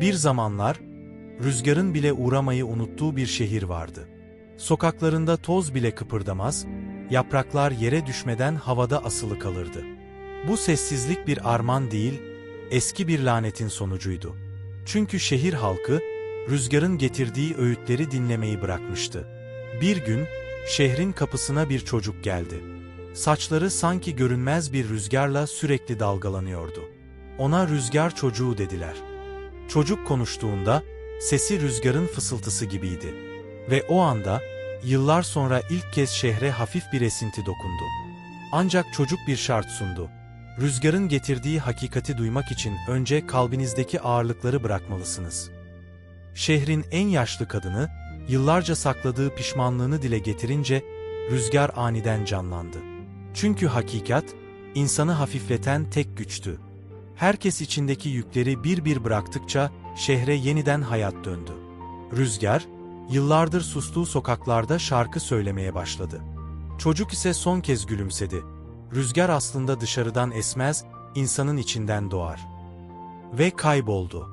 Bir zamanlar, rüzgarın bile uğramayı unuttuğu bir şehir vardı. Sokaklarında toz bile kıpırdamaz, yapraklar yere düşmeden havada asılı kalırdı. Bu sessizlik bir arman değil, eski bir lanetin sonucuydu. Çünkü şehir halkı, rüzgarın getirdiği öğütleri dinlemeyi bırakmıştı. Bir gün, şehrin kapısına bir çocuk geldi. Saçları sanki görünmez bir rüzgarla sürekli dalgalanıyordu. Ona rüzgar çocuğu dediler. Çocuk konuştuğunda, sesi rüzgarın fısıltısı gibiydi. Ve o anda, yıllar sonra ilk kez şehre hafif bir esinti dokundu. Ancak çocuk bir şart sundu. Rüzgarın getirdiği hakikati duymak için önce kalbinizdeki ağırlıkları bırakmalısınız. Şehrin en yaşlı kadını, yıllarca sakladığı pişmanlığını dile getirince, rüzgar aniden canlandı. Çünkü hakikat, insanı hafifleten tek güçtü. Herkes içindeki yükleri bir bir bıraktıkça, şehre yeniden hayat döndü. Rüzgar, yıllardır sustuğu sokaklarda şarkı söylemeye başladı. Çocuk ise son kez gülümsedi. Rüzgar aslında dışarıdan esmez, insanın içinden doğar. Ve kayboldu.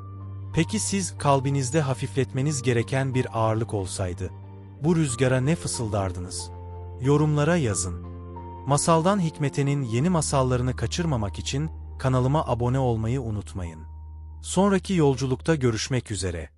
Peki siz kalbinizde hafifletmeniz gereken bir ağırlık olsaydı, bu rüzgara ne fısıldardınız? Yorumlara yazın. Masaldan Hikmete'nin yeni masallarını kaçırmamak için kanalıma abone olmayı unutmayın. Sonraki yolculukta görüşmek üzere.